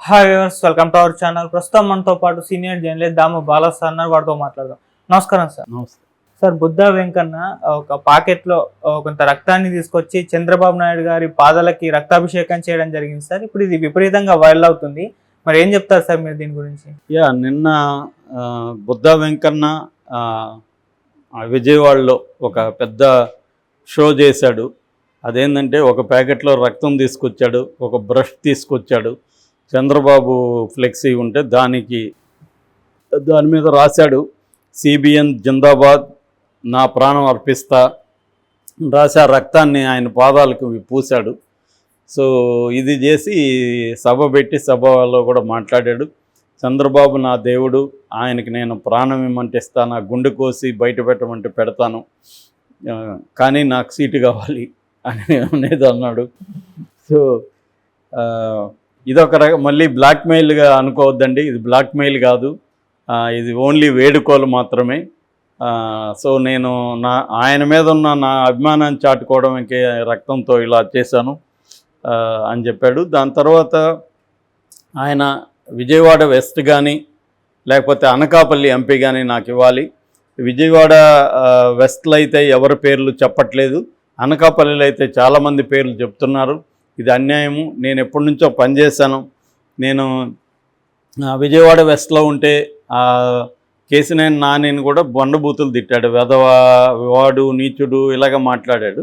Hi viewers welcome to our channel ప్రస్తుతం మనతో పాటు senior journalist Damu Bala sir ఉన్నారు. వారితో మాట్లాడదాం. నమస్కారం సార్ నమస్తే. సార్ బుద్ధ వెంకన్న ఒక పాకెట్లో ఆ, కొంత రక్తాన్ని తీసుకొచ్చి చంద్రబాబు నాయుడు గారి పాదాలకి రక్తాభిషేకం చేయడం జరిగింది సార్ ఇప్పుడు ఇది విపరీతంగా వైరల్ అవుతుంది. మరి ఏం చెప్తారు సార్ మీరు దీని గురించి? యా నిన్న బుద్ధ వెంకన్న విజయవాడలో ఒక పెద్ద షో చేశాడు. అదేంటంటే ఒక ప్యాకెట్లో రక్తం తీసుకొచ్చాడు ఒక బ్రష్ తీసుకొచ్చాడు. చంద్రబాబు ఫ్లెక్సీ ఉంటే దానికి దాని మీద రాశాడు సిబిఎన్ జిందాబాద్ నా ప్రాణం అర్పిస్తా రాసి ఆ రక్తాన్ని ఆయన పాదాలకు పూశాడు. సో ఇది చేసి సభ పెట్టి సభలో కూడా మాట్లాడాడు. చంద్రబాబు నా దేవుడు ఆయనకి నేను ప్రాణం ఇమ్మంటే ఇస్తాను గుండె కోసి బయట పెట్టమంటే పెడతాను. కానీ నాకు సీటు కావాలి అని అనేది అన్నాడు. సో ఇదొక రక మళ్ళీ బ్లాక్మెయిల్గా అనుకోవద్దండి. ఇది బ్లాక్మెయిల్ కాదు. ఇది ఓన్లీ వేడుకోలు మాత్రమే. సో నేను నా ఆయన మీద ఉన్న నా అభిమానాన్ని చాటుకోవడానికి రక్తంతో ఇలా చేశాను అని చెప్పాడు. దాని తర్వాత ఆయన విజయవాడ వెస్ట్ కానీ లేకపోతే అనకాపల్లి ఎంపీ కానీ నాకు ఇవ్వాలి. విజయవాడ వెస్ట్లో అయితే ఎవరి పేర్లు చెప్పట్లేదు. అనకాపల్లిలో అయితే చాలామంది పేర్లు చెప్తున్నారు. ఇది అన్యాయము. నేను ఎప్పటి నుంచో పనిచేశాను నేను విజయవాడ వెస్ట్లో ఉంటే ఆ, కేసినేని నానిని కూడా బొండబూతులు తిట్టాడు. వెధవ వాడు నీచుడు ఇలాగ మాట్లాడాడు.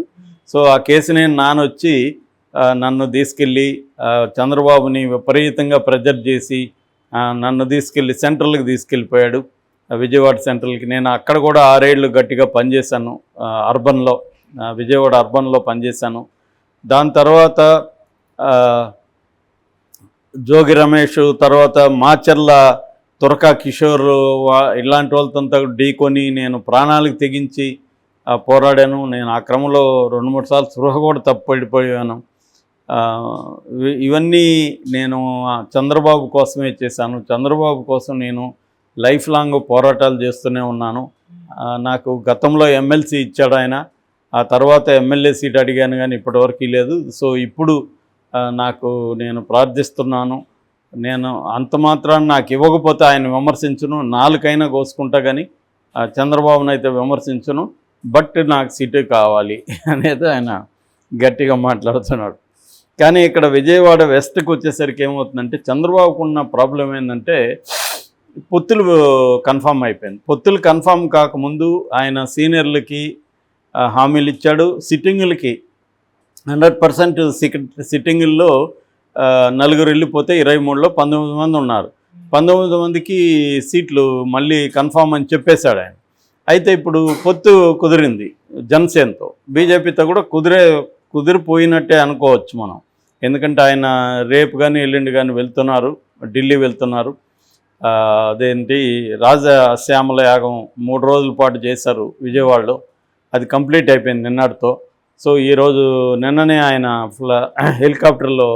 సో ఆ కేసినేని నాన్న వచ్చి నన్ను తీసుకెళ్ళి చంద్రబాబుని విపరీతంగా ప్రెజర్ చేసి నన్ను తీసుకెళ్ళి సెంట్రల్కి తీసుకెళ్ళిపోయాడు. ఆ, విజయవాడ సెంట్రల్కి నేను అక్కడ కూడా ఆరేళ్ళు గట్టిగా పనిచేశాను అర్బన్లో విజయవాడ అర్బన్లో పనిచేశాను దాని తర్వాత జోగి రమేష్ తర్వాత మాచర్ల తురకా కిషోర్ ఇలాంటి వాళ్ళతో ఢీకొని నేను ప్రాణాలకు తెగించి పోరాడాను. నేను ఆ క్రమంలో రెండు మూడు సార్లు స్పృహ కూడా తప్పడిపోయాను. ఇవన్నీ నేను చంద్రబాబు కోసమే చేశాను. చంద్రబాబు కోసం నేను లైఫ్ లాంగ్ పోరాటాలు చేస్తూనే ఉన్నాను. నాకు గతంలో ఎమ్మెల్సీ ఇచ్చాడు ఆయన. ఆ తర్వాత ఎమ్మెల్యే సీట్ అడిగాను కానీ ఇప్పటివరకు లేదు. సో ఇప్పుడు నాకు నేను ప్రార్థిస్తున్నాను. నేను అంత మాత్రాన్ని నాకు ఇవ్వకపోతే ఆయన విమర్శించును. నాలుకైనా కోసుకుంటా కానీ ఆ, చంద్రబాబును అయితే విమర్శించును. బట్ నాకు సీటు కావాలి అనేది ఆయన గట్టిగా మాట్లాడుతున్నాడు. కానీ ఇక్కడ విజయవాడ వెస్ట్కి వచ్చేసరికి ఏమవుతుందంటే చంద్రబాబుకు ఉన్న ప్రాబ్లం ఏంటంటే పొత్తులు కన్ఫామ్ అయిపోయింది. పొత్తులు కన్ఫామ్ కాకముందు ఆయన సీనియర్లకి హామీలు ఇచ్చాడు. సిట్టింగులకి హండ్రెడ్ పర్సెంట్ సిట్టింగుల్లో నలుగురు వెళ్ళిపోతే ఇరవై మూడులో పంతొమ్మిది మంది ఉన్నారు. పంతొమ్మిది మందికి సీట్లు మళ్ళీ కన్ఫామ్ అని చెప్పేశాడు ఆయన. అయితే ఇప్పుడు పొత్తు కుదిరింది జనసేనతో. బీజేపీతో కూడా కుదిరే కుదిరిపోయినట్టే అనుకోవచ్చు మనం. ఎందుకంటే ఆయన రేపు కానీ ఎల్లుండి కానీ వెళ్తున్నారు ఢిల్లీ వెళ్తున్నారు. అదేంటి రాజశ్యామల యాగం మూడు రోజుల పాటు చేశారు విజయవాడలో. అది కంప్లీట్ అయిపోయింది నిన్నటితో. సో ఈరోజు నిన్ననే ఆయన ఫ్ల హెలికాప్టర్లో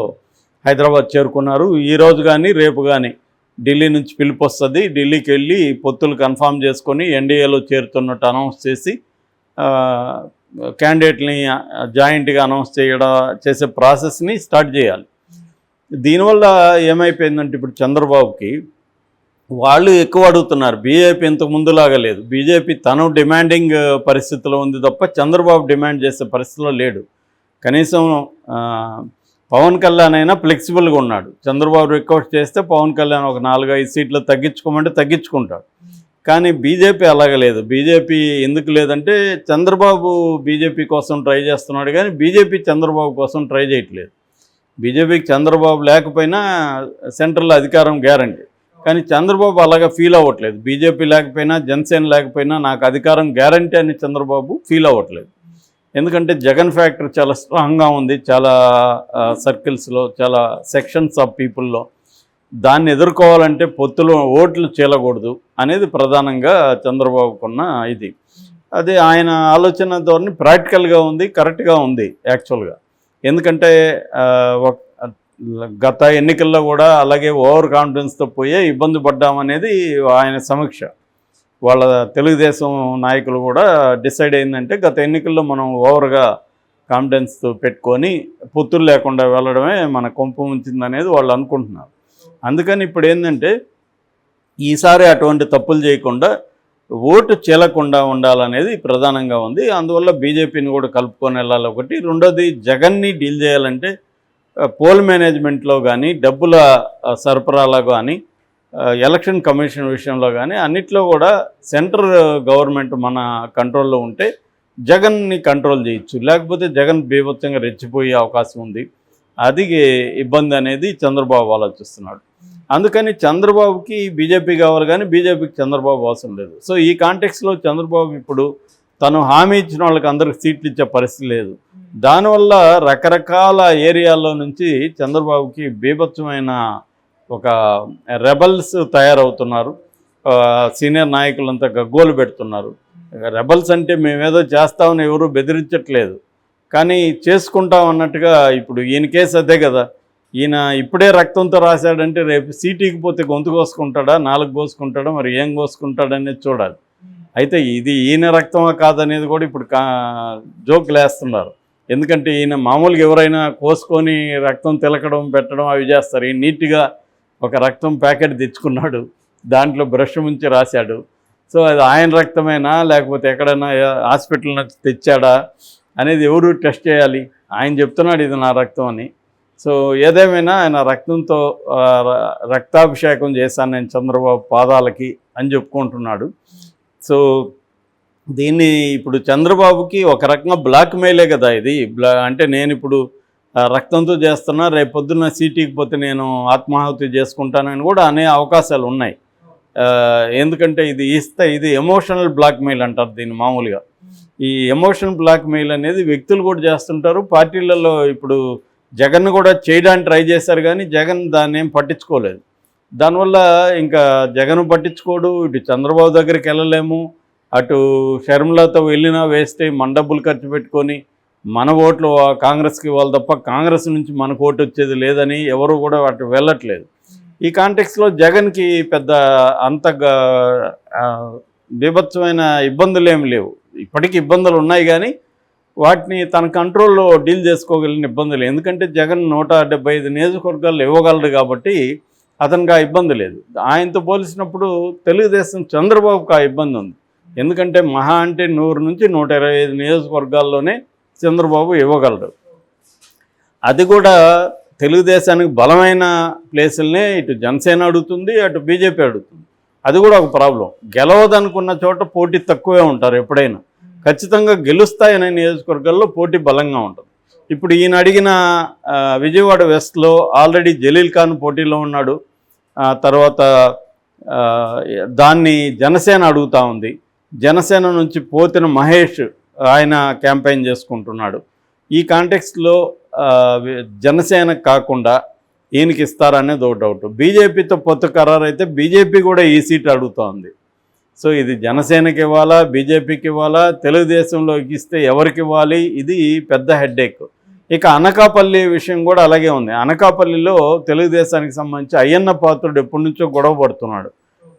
హైదరాబాద్ చేరుకున్నారు. ఈరోజు కానీ రేపు కానీ ఢిల్లీ నుంచి పిలుపు వస్తుంది. ఢిల్లీకి వెళ్ళి పొత్తులు కన్ఫామ్ చేసుకొని ఎన్డీఏలో చేరుతున్నట్టు అనౌన్స్ చేసి క్యాండిడేట్ని జాయింట్గా అనౌన్స్ చేయడం చేసే ప్రాసెస్ని స్టార్ట్ చేయాలి. దీనివల్ల ఏమైపోయిందంటే ఇప్పుడు చంద్రబాబుకి వాళ్ళు ఎక్కువ అడుగుతున్నారు. బీజేపీ ఇంతకు ముందులాగా లేదు. బీజేపీ తను డిమాండింగ్ uh, పరిస్థితిలో ఉంది తప్ప చంద్రబాబు డిమాండ్ చేసే పరిస్థితిలో లేడు. కనీసం పవన్ కళ్యాణ్ అయినా ఫ్లెక్సిబుల్గా ఉన్నాడు. చంద్రబాబు రిక్వెస్ట్ చేస్తే పవన్ కళ్యాణ్ ఒక నాలుగు ఐదు సీట్లు తగ్గించుకోమంటే తగ్గించుకుంటాడు. కానీ బీజేపీ అలాగ లేదు. బీజేపీ ఎందుకు లేదంటే చంద్రబాబు బీజేపీ కోసం ట్రై చేస్తున్నాడు కానీ బీజేపీ చంద్రబాబు కోసం ట్రై చేయట్లేదు. బీజేపీకి చంద్రబాబు లేకపోయినా సెంట్రల్ అధికారం గ్యారంటీ కానీ చంద్రబాబు అలాగా ఫీల్ అవ్వట్లేదు. బీజేపీ లేకపోయినా జనసేన లేకపోయినా నాకు అధికారం గ్యారంటీ అని చంద్రబాబు ఫీల్ అవ్వట్లేదు. ఎందుకంటే జగన్ ఫ్యాక్టర్ చాలా స్ట్రాంగ్గా ఉంది. చాలా సర్కిల్స్లో చాలా సెక్షన్స్ ఆఫ్ పీపుల్లో దాన్ని ఎదుర్కోవాలంటే పొత్తులు ఓట్లు చేయకూడదు అనేది ప్రధానంగా చంద్రబాబుకున్న ఇది. అది ఆయన ఆలోచన ధోరణి ప్రాక్టికల్గా ఉంది కరెక్ట్గా ఉంది యాక్చువల్గా ఎందుకంటే గత ఎన్నికల్లో కూడా అలాగే ఓవర్ కాన్ఫిడెన్స్తో పోయే ఇబ్బంది పడ్డామనేది ఆయన సమీక్ష. వాళ్ళ తెలుగుదేశం నాయకులు కూడా డిసైడ్ అయిందంటే గత ఎన్నికల్లో మనం ఓవర్గా కాన్ఫిడెన్స్తో పెట్టుకొని పొత్తులు లేకుండా వెళ్ళడమే మన కొంప ఉంచిందనేది వాళ్ళు అనుకుంటున్నారు. అందుకని ఇప్పుడు ఏంటంటే ఈసారి అటువంటి తప్పులు చేయకుండా ఓటు చెల్లకుండా ఉండాలనేది ప్రధానంగా ఉంది. అందువల్ల బీజేపీని కూడా కలుపుకొని వెళ్ళాలి ఒకటి. రెండోది జగన్ని డీల్ చేయాలంటే పోల్ మేనేజ్మెంట్లో కానీ డబ్బుల సరఫరాలో కానీ ఎలక్షన్ కమిషన్ విషయంలో కానీ అన్నిట్లో కూడా సెంటర్ గవర్నమెంట్ మన కంట్రోల్లో ఉంటే జగన్ని కంట్రోల్ చేయొచ్చు. లేకపోతే జగన్ బీభత్సంగా రెచ్చిపోయే అవకాశం ఉంది. అది ఇబ్బంది అనేది చంద్రబాబు ఆలోచిస్తున్నాడు. అందుకని చంద్రబాబుకి బీజేపీ కావాలి కానీ బీజేపీకి చంద్రబాబు అవసరం లేదు. సో ఈ కాంటెక్స్లో చంద్రబాబు ఇప్పుడు తను హామీ ఇచ్చిన వాళ్ళకి అందరికి సీట్లు ఇచ్చే పరిస్థితి లేదు. దానివల్ల రకరకాల ఏరియాల్లో నుంచి చంద్రబాబుకి బీభత్సమైన ఒక రెబల్స్ తయారవుతున్నారు. సీనియర్ నాయకులంతా గగ్గోలు పెడుతున్నారు. రెబల్స్ అంటే మేమేదో చేస్తామని ఎవరు బెదిరించట్లేదు. కానీ చేసుకుంటాం అన్నట్టుగా ఇప్పుడు ఈయన కేసు అదే కదా. ఈయన ఇప్పుడే రక్తంతో రాశాడంటే రేపు సీటీకి పోతే గొంతు కోసుకుంటాడా నాలుగు కోసుకుంటాడా మరి ఏం కోసుకుంటాడనేది చూడాలి. అయితే ఇది ఈయన రక్తమా కాదనేది కూడా ఇప్పుడు కా జోకులు వేస్తున్నారు. ఎందుకంటే ఈయన మామూలుగా ఎవరైనా కోసుకొని రక్తం తిలకడం పెట్టడం అవి చేస్తారు. ఈయన నీట్గా ఒక రక్తం ప్యాకెట్ తెచ్చుకున్నాడు. దాంట్లో బ్రష్ ముంచి రాశాడు. సో అది ఆయన రక్తమేనా లేకపోతే ఎక్కడైనా హాస్పిటల్ నుంచి తెచ్చాడా అనేది ఎవరు టెస్ట్ చేయాలి? ఆయన చెప్తున్నాడు ఇది నా రక్తం అని. సో ఏదేమైనా ఆయన రక్తంతో రక్తాభిషేకం చేశాను నేను చంద్రబాబు పాదాలకి అని చెప్పుకుంటున్నాడు. సో దీన్ని ఇప్పుడు చంద్రబాబుకి ఒక రకంగా బ్లాక్ మెయిలే కదా ఇది. బ్లా అంటే నేను ఇప్పుడు రక్తంతో చేస్తున్నా రేపు పొద్దున్న సీటీకి పోతే నేను ఆత్మాహుతి చేసుకుంటానని కూడా అనే అవకాశాలు ఉన్నాయి. ఎందుకంటే ఇది ఇస్తే ఇది ఎమోషనల్ బ్లాక్ మెయిల్ అంటారు దీన్ని మామూలుగా. ఈ ఎమోషనల్ బ్లాక్ మెయిల్ అనేది వ్యక్తులు కూడా చేస్తుంటారు. పార్టీలలో ఇప్పుడు జగన్ కూడా చేయడానికి ట్రై చేశారు కానీ జగన్ దాన్ని ఏం పట్టించుకోలేదు. దానివల్ల ఇంకా జగన్ పట్టించుకోడు ఇటు చంద్రబాబు దగ్గరికి వెళ్ళలేము. అటు షర్మిలతో వెళ్ళినా వేస్తే మన డబ్బులు ఖర్చు పెట్టుకొని మన ఓట్లు కాంగ్రెస్కి ఇవ్వాలి తప్ప కాంగ్రెస్ నుంచి మనకు ఓటు వచ్చేది లేదని ఎవరు కూడా అటు వెళ్ళట్లేదు. ఈ కాంటెక్స్లో జగన్కి పెద్ద అంత బీభత్సమైన ఇబ్బందులు ఏమి లేవు. ఇప్పటికీ ఇబ్బందులు ఉన్నాయి కానీ వాటిని తన కంట్రోల్లో డీల్ చేసుకోగలిగిన ఇబ్బందులు ఎందుకంటే జగన్ నూట డెబ్బై ఐదు నియోజకవర్గాల్లో ఇవ్వగలడు కాబట్టి అతనికి ఆ ఇబ్బంది లేదు. ఆయనతో పోల్చినప్పుడు తెలుగుదేశం చంద్రబాబుకు ఆ ఇబ్బంది ఉంది. ఎందుకంటే మహా అంటే నూరు నుంచి నూట ఇరవై ఐదు నియోజకవర్గాల్లోనే చంద్రబాబు ఇవ్వగలడు. అది కూడా తెలుగుదేశానికి బలమైన ప్లేసులనే ఇటు జనసేన అడుగుతుంది అటు బీజేపీ అడుగుతుంది. అది కూడా ఒక ప్రాబ్లం. గెలవదనుకున్న చోట పోటీ తక్కువే ఉంటారు ఎప్పుడైనా. ఖచ్చితంగా గెలుస్తాయనే నియోజకవర్గాల్లో పోటీ బలంగా ఉంటుంది. ఇప్పుడు ఈయన అడిగిన విజయవాడ వెస్ట్లో ఆల్రెడీ జలీల్ ఖాన్ పోటీలో ఉన్నాడు. తర్వాత దాన్ని జనసేన అడుగుతూ ఉంది. జనసేన నుంచి పోతిన మహేష్ ఆయన క్యాంపెయిన్ చేసుకుంటున్నాడు. ఈ కాంటెక్స్లో జనసేన కాకుండా ఈయనకి ఇస్తారనేది ఒక డౌట్. బీజేపీతో పొత్తు ఖరారు అయితే బీజేపీ కూడా ఈ సీట్ అడుగుతోంది సో ఇది జనసేనకి ఇవ్వాలా బీజేపీకి ఇవ్వాలా తెలుగుదేశంలోకి ఇస్తే ఎవరికి ఇవ్వాలి? ఇది పెద్ద హెడ్ఏక్ ఇక అనకాపల్లి విషయం కూడా అలాగే ఉంది. అనకాపల్లిలో తెలుగుదేశానికి సంబంధించి అయ్యన్న పాత్రుడు ఎప్పటి నుంచో గొడవ పడుతున్నాడు.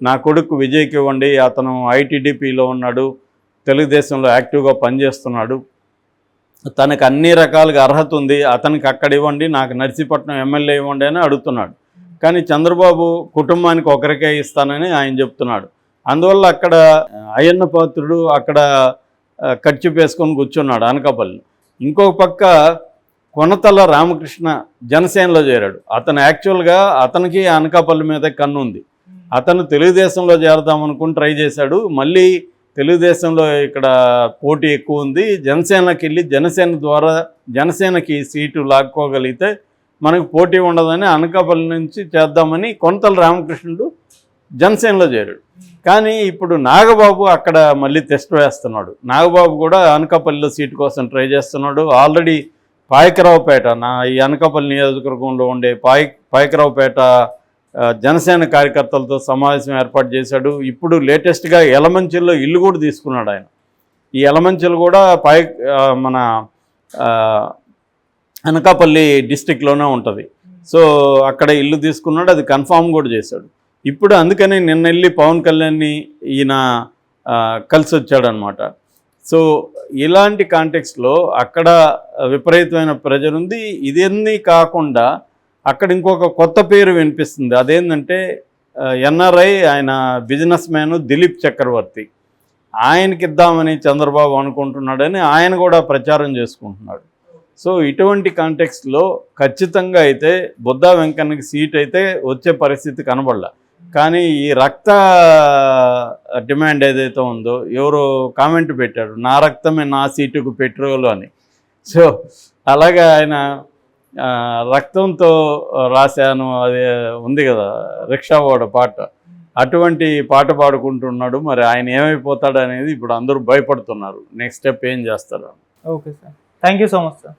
నా కొడుకు విజయ్కి ఇవ్వండి అతను ఐటీడీపీలో ఉన్నాడు తెలుగుదేశంలో యాక్టివ్గా పనిచేస్తున్నాడు. తనకు అన్ని రకాలుగా అర్హత ఉంది అతనికి అక్కడ ఇవ్వండి నాకు నర్సీపట్నం ఎమ్మెల్యే ఇవ్వండి అని అడుగుతున్నాడు. కానీ చంద్రబాబు కుటుంబానికి ఒకరికే ఇస్తానని ఆయన చెప్తున్నాడు. అందువల్ల అక్కడ అయ్యన్న పాత్రుడు అక్కడ ఖర్చు పేసుకొని కూర్చున్నాడు అనకాపల్లి. ఇంకొక పక్క కొనతల రామకృష్ణ జనసేనలో చేరాడు. అతను యాక్చువల్గా అతనికి అనకాపల్లి మీద కన్ను ఉంది. అతను తెలుగుదేశంలో చేరదాం అనుకుని ట్రై చేశాడు. మళ్ళీ తెలుగుదేశంలో ఇక్కడ పోటీ ఎక్కువ ఉంది. జనసేనకి వెళ్ళి జనసేన ద్వారా జనసేనకి సీటు లాక్కోగలిగితే మనకు పోటీ ఉండదని అనకాపల్లి నుంచి చేద్దామని కొంతల రామకృష్ణుడు జనసేనలో చేరాడు. కానీ ఇప్పుడు నాగబాబు అక్కడ మళ్ళీ టెస్ట్ వేస్తున్నాడు. నాగబాబు కూడా అనకాపల్లిలో సీటు కోసం ట్రై చేస్తున్నాడు. ఆల్రెడీ పాయకరావుపేట నా ఈ అనకాపల్లి నియోజకవర్గంలో ఉండే పాయ పాయకరావుపేట జనసేన కార్యకర్తలతో సమావేశం ఏర్పాటు చేశాడు. ఇప్పుడు లేటెస్ట్గా ఎలమంచిల్లో ఇల్లు కూడా తీసుకున్నాడు ఆయన. ఈ ఎలమంచిలు కూడా పాయ మన అనకాపల్లి డిస్టిక్లోనే ఉంటుంది. సో అక్కడ ఇల్లు తీసుకున్నాడు అది కన్ఫామ్ కూడా చేశాడు. ఇప్పుడు అందుకని నిన్న వెళ్ళి పవన్ కళ్యాణ్ని ఈయన కలిసి వచ్చాడనమాట సో ఇలాంటి కాంటెక్స్లో అక్కడ విపరీతమైన ప్రెజర్ ఉంది. ఇదన్నీ కాకుండా అక్కడ ఇంకొక కొత్త పేరు వినిపిస్తుంది. అదేంటంటే ఎన్ఆర్ఐ ఆయన బిజినెస్ మ్యాన్ దిలీప్ చక్రవర్తి. ఆయనకి ఇద్దామని చంద్రబాబు అనుకుంటున్నాడని ఆయన కూడా ప్రచారం చేసుకుంటున్నాడు. సో ఇటువంటి కాంటెక్స్ట్లో ఖచ్చితంగా అయితే బుద్ధా వెంకన్నకి సీట్ అయితే వచ్చే పరిస్థితి కనబడలే. కానీ ఈ రక్త డిమాండ్ ఏదైతే ఉందో ఎవరో కామెంట్ పెట్టారు నా రక్తమే నా సీటుకు పెట్రోల్ అని. సో అలాగే ఆయన రక్తంతో రాశాను అదే ఉంది కదా రిక్షా వాడ పాట. అటువంటి పాట పాడుకుంటున్నాడు మరి ఆయన ఏమైపోతాడు అనేది ఇప్పుడు అందరూ భయపడుతున్నారు. నెక్స్ట్ స్టెప్ ఏం చేస్తారు? Okay sir thank you so much sir